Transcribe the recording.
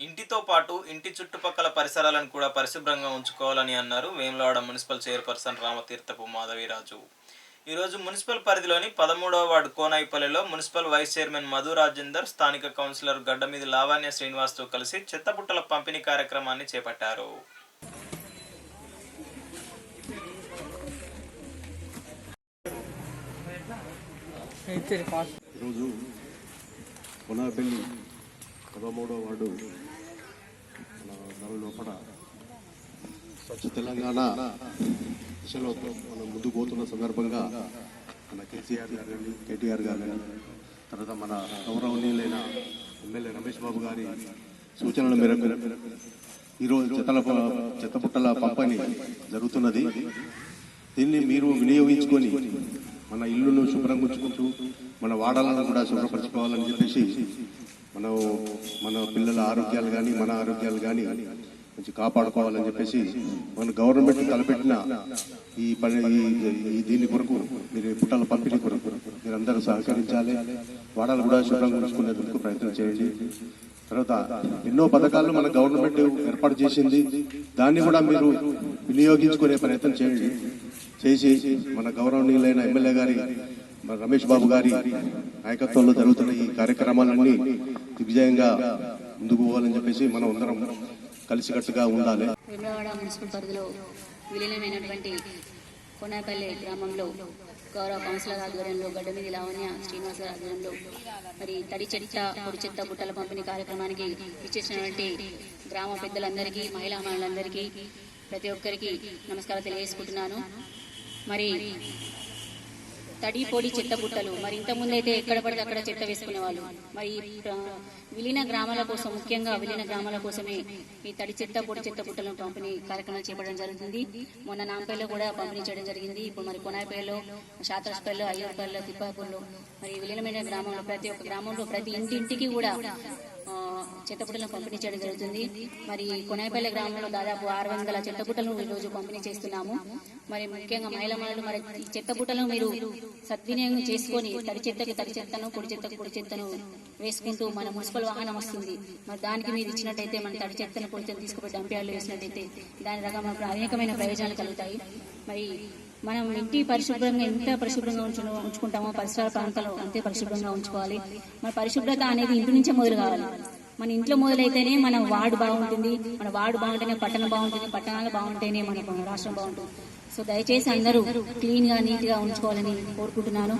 ఇంటితో పాటు ఇంటి చుట్టుపక్కల పరిసరాలను కూడా పరిశుభ్రంగా ఉంచుకోవాలని అన్నారు వేములవాడ మున్సిపల్ చైర్పర్సన్ రామతీర్థపు మాధవిరాజు. ఈరోజు మున్సిపల్ పరిధిలోని పదమూడవ ward కోనాయిపల్లిలో municipal vice chairman Madhu Rajender స్థానిక కౌన్సిలర్ గడ్డమీది లావాణ్య శ్రీనివాస్తో కలిసి చెత్తపుట్టల పంపిణీ కార్యక్రమాన్ని చేపట్టారు. ఈరోజు కొనాపల్లి పదమూడో వార్డు మన లోపల స్వచ్ఛ తెలంగాణ దిశలో మనం ముందుకు పోతున్న సందర్భంగా మన కేసీఆర్ గారు కానీ కేటీఆర్ గారు కానీ తర్వాత మన గౌరవనీయులైన ఎమ్మెల్యే రమేష్ బాబు గారి సూచనల మేరకు ఈరోజు చెత్తల చెత్తపుట్టల పంపిణీ జరుగుతున్నది. దీన్ని మీరు వినియోగించుకొని మన ఇల్లును శుభ్రం ఉంచుకుంటూ మన వాడలను కూడా శుభ్రపరచుకోవాలని చెప్పేసి మనం మన పిల్లల ఆరోగ్యాలు కానీ మన ఆరోగ్యాలు కానీ మంచి కాపాడుకోవాలని చెప్పేసి మన గవర్నమెంట్ తలపెట్టిన ఈ పని ఈ- దీని కొరకు మీరు పుట్టల పంపిణీ కొరకు మీరు అందరూ సహకరించాలి. వాడాలు కూడా శుభ్రంగా ఉంచుకునేందుకు ప్రయత్నం చేయండి. తర్వాత ఎన్నో పథకాలు మన గవర్నమెంట్ ఏర్పాటు చేసింది. దాన్ని కూడా మీరు వినియోగించుకునే ప్రయత్నం చేయండి. చేసి మన గౌరవనీయులైన ఎమ్మెల్యే గారి రమేష్ బాబు గారి నాయకత్వంలో జరుగుతున్న ఈ కార్యక్రమాలన్నీ దిగ్విజయంగా ముందుకు పోవాలని చెప్పేసి మనం అందరం కలిసికట్టుగా ఉండాలి. వేములవాడ మున్సిపల్ పరిధిలో విలీనమైనటువంటి కొనాపల్లి గ్రామంలో గౌరవ కౌన్సిలర్ ఆధ్వర్యంలో గడ్డమిది లావణ్య శ్రీనివాస ఆధ్వర్యంలో మరి తడి చెట్ట పొడి చెత్త బుట్టల పంపిణీ కార్యక్రమానికి ఇచ్చేసినటువంటి గ్రామ పెద్దలందరికీ మహిళా మహిళలందరికీ ప్రతి ఒక్కరికి నమస్కారం తెలియజేసుకుంటున్నాను. మరి తడి పొడి చెత్త బుట్టలు. మరి ఇంతకుముందు అయితే ఎక్కడ పడితే అక్కడ చెత్త వేసుకునే వాళ్ళు మరి విలీన గ్రామాల కోసం ముఖ్యంగా విలీన గ్రామాల కోసమే ఈ తడి చెత్త పొడి చెత్త బుట్టలను పంపిణీ కార్యక్రమం చేపట్టడం జరుగుతుంది. మొన్న నాంపేలో కూడా పంపిణీ చేయడం జరిగింది. ఇప్పుడు మరి కొనాయిపేలో శాతరాజ్పల్లిలో అయ్యూర్పల్లిలో తిప్పాపూర్లో మరి విలీనమైన గ్రామంలో ప్రతి ఒక్క గ్రామంలో ప్రతి ఇంటింటికి కూడా ఆ, పంపిణీ చేయడం జరుగుతుంది. మరి కొనాయిపల్లి గ్రామంలో దాదాపు ఆరు వందల చెత్తబుట్టలను ఈ రోజు పంపిణీ చేస్తున్నాము. మరి ముఖ్యంగా మహిళా మహిళలు మరి ఈ మీరు సద్వినియోగం చేసుకొని తడి చెత్తకి తడి చెత్తను పొడి చెత్తకు పొడి చెత్తను వేసుకుంటూ మన మున్సిపల్ వాహనం వస్తుంది. మరి దానికి మీరు ఇచ్చినట్టయితే మన తడి చెత్తను పొడి చెత్త తీసుకుపోయి డంప్యార్డ్లో వేసినట్టయితే దాని రకంగా మనకు అనేకమైన ప్రయోజనాలు కలుగుతాయి. మరి మనం ఇంటి పరిశుభ్రంగా ఎంత పరిశుభ్రంగా ఉంచు ఉంచుకుంటామో? పరిసర ప్రాంతాలు అంతే పరిశుభ్రంగా ఉంచుకోవాలి. మన పరిశుభ్రత అనేది ఇంటి నుంచే మొదలు కావాలి. మన ఇంట్లో మొదలైతేనే మన వార్డు బాగుంటుంది మన వార్డు బాగుంటేనే పట్టణం బాగుంటుంది పట్టణాలు బాగుంటేనే మన రాష్ట్రం బాగుంటుంది. సో దయచేసి అందరూ క్లీన్గా నీట్గా ఉంచుకోవాలని కోరుకుంటున్నాను.